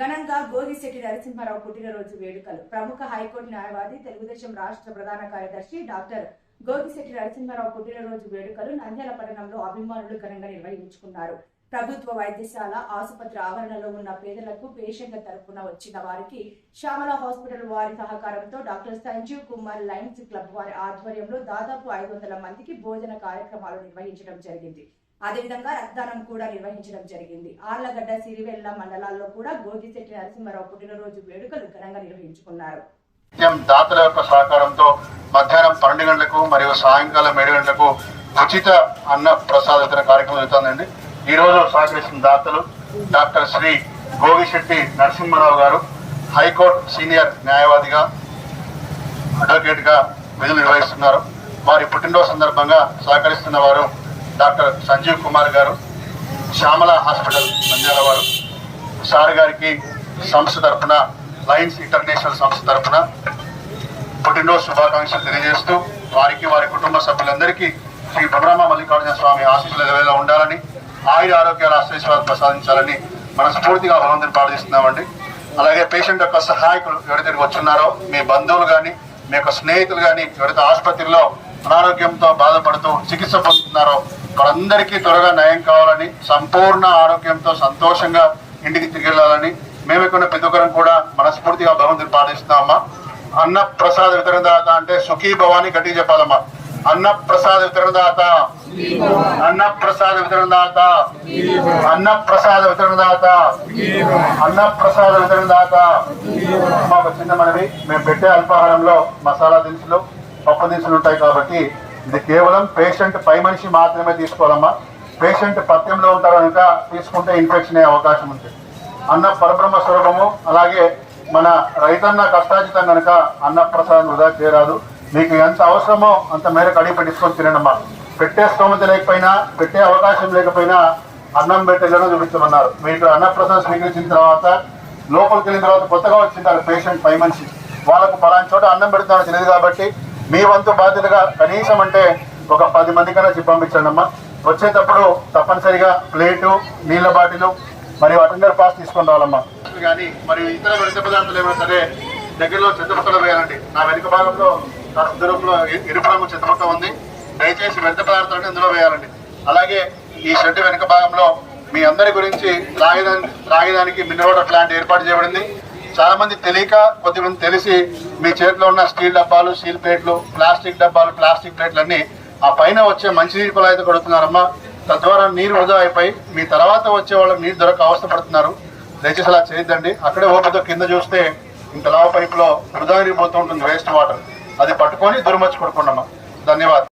ఘనంగా గోగిశెట్టి నరసింహారావు పుట్టినరోజు వేడుకలు. ప్రముఖ హైకోర్టు న్యాయవాది తెలుగుదేశం రాష్ట్ర ప్రధాన కార్యదర్శి డాక్టర్ గోగిశెట్టి నరసింహారావు పుట్టినరోజు వేడుకలు నంద్యాల పట్టణంలో అభిమానులు ఘనంగా నిర్వహించుకున్నారు. ప్రభుత్వ వైద్యశాల ఆసుపత్రి ఆవరణలో ఉన్న పేదలకు పేషెంట్ల తరఫున వచ్చిన వారికి శ్యామల హాస్పిటల్ వారి సహకారంతో doctor Sanjeev Kumar lions club వారి ఆధ్వర్యంలో దాదాపు ఐదు వందల మందికి భోజన కార్యక్రమాలు నిర్వహించడం జరిగింది. అదేవిధంగా రక్తదానం కూడా నిర్వహించడం జరిగింది. ఆర్లగడ్డ సిరివెల్ల మండలాల్లో కూడా గోగిశెట్టి నరసింహారావు పుట్టినరోజు వేడుకలు ఘనంగా నిర్వహించుకున్నారు. దాతల యొక్క సహకారంతో మధ్యాహ్నం పన్నెండు గంటలకు మరియు సాయంకాలం ఏడు గంటలకు ఉచిత అన్న ప్రసాద వితరణ కార్యక్రమం జరుగుతుందండి. ఈ రోజు సహకరిస్తున్న దాతలు డాక్టర్ శ్రీ గోగిశెట్టి నరసింహారావు గారు హైకోర్టు సీనియర్ న్యాయవాదిగా అడ్వకేట్గా విధులు నిర్వహిస్తున్నారు. వారి పుట్టినరోజు సందర్భంగా సహకరిస్తున్న వారు డాక్టర్ సంజీవ్ కుమార్ గారు శ్యామల హాస్పిటల్ నంద్యాల వారు సార్ గారికి సంస్థ తరఫున లయన్స్ ఇంటర్నేషనల్ సంస్థ తరఫున పుట్టినరోజు శుభాకాంక్షలు తెలియజేస్తూ వారికి వారి కుటుంబ సభ్యులందరికీ శ్రీ బ్రహ్మ మల్లికార్జున స్వామి ఆశీస్సులు ఎదవేలా ఉండాలని ఆయుర ఆరోగ్యాల ఆశ్రయిస్వాలు ప్రసాదించాలని మనస్ఫూర్తిగా భగవంతుని ప్రార్థిస్తున్నామండి. అలాగే పేషెంట్ యొక్క సహాయకులు ఎవరైతే వచ్చున్నారో మీ బంధువులు కానీ మీ యొక్క స్నేహితులు కానీ ఎవరైతే ఆసుపత్రిలో అనారోగ్యంతో బాధపడుతూ చికిత్స పొందుతున్నారో వాళ్ళందరికీ త్వరగా నయం కావాలని సంపూర్ణ ఆరోగ్యంతో సంతోషంగా ఇంటికి తిరిగి వెళ్ళాలని మేము ఇక్కడ ప్రతి ఒక్కరం కూడా మనస్ఫూర్తిగా భగవంతుని ప్రార్థిస్తున్నామమ్మా అన్న ప్రసాద వితరణదాత అంటే సుఖీ భవాని గట్టిగా చెప్పాలమ్మా. అన్న ప్రసాద వితరణదాత అన్న ప్రసాద వితరణదాత అన్న ప్రసాద వితరణదాత అన్న ప్రసాద వితరణదాత మాకు చిన్న మనవి మేము పెట్టే అల్పాహారంలో మసాలా దినుసులు పప్పు దినుసులు ఉంటాయి కాబట్టి ఇది కేవలం పేషెంట్ పై మనిషి మాత్రమే తీసుకోవాలమ్మా. పేషెంట్ పత్యంలో ఉంటారు కనుక తీసుకుంటే ఇన్ఫెక్షన్ అయ్యే అవకాశం ఉంది. అన్న పరబ్రహ్మ స్వరూపము అలాగే మన రైతన్న కష్టాజితం కనుక అన్న ప్రసాదం వృధా చేయరాదు. మీకు ఎంత అవసరమో అంత మేరకు అడిగి పెట్టించుకొని తినడమ్మా. పెట్టే స్తోమత లేకపోయినా పెట్టే అవకాశం లేకపోయినా అన్నం పెట్టేలను చూపించమన్నారు. మీకు అన్నప్రసాదం స్వీకరించిన తర్వాత లోపలికి వెళ్ళిన తర్వాత కొత్తగా వచ్చింటారు పేషెంట్ పై మనిషి. వాళ్ళకు పలానా చోట అన్నం పెడుతున్నారో తెలియదు కాబట్టి మీ వంతు బాధ్యతగా కనీసం అంటే ఒక పది మంది కన్నా పంపించండి అమ్మా వచ్చేటప్పుడు తప్పనిసరిగా ప్లేటు నీళ్ళ బాటిలు మరియు అటెండర్ పాస్ తీసుకొని రావాలమ్మా. కానీ మరియు ఇతర వ్యర్థ పదార్థాలు ఏమైనా సరే దగ్గరలో చెత్తముక్కలు వేయాలండి. నా వెనుక భాగంలో నా దూరంలో ఎ- ఎరుపు రంగు చెత్తముక్క ఉంది. దయచేసి వ్యర్థ పదార్థాలను ఇందులో వేయాలండి. అలాగే ఈ షెడ్ వెనుక భాగంలో మీ అందరి గురించి త్రాగేదానికి త్రాగేదానికి మినరల్ ప్లాంట్ ఏర్పాటు చేయబడింది. చాలా మంది తెలియక కొద్దిమంది తెలిసి మీ చేతిలో ఉన్న స్టీల్ డబ్బాలు స్టీల్ ప్లేట్లు ప్లాస్టిక్ డబ్బాలు ప్లాస్టిక్ ప్లేట్లు అన్ని ఆ పైన వచ్చే మంచినీరు కుళాయితో కొడుతున్నారమ్మా. తద్వారా నీరు వృధా అయిపోయి మీ తర్వాత వచ్చే వాళ్ళకి నీరు దొరక అవస్థపడుతున్నారు దయచేసి అలా చేయొద్దండి. అక్కడే ఓపికతో కింద చూస్తే ఇంత లావ పైపులో వృధా ఉంటుంది వేస్ట్ వాటర్ అది పట్టుకొని దుర్మర్చి కొడుకున్నామా ధన్యవాదాలు.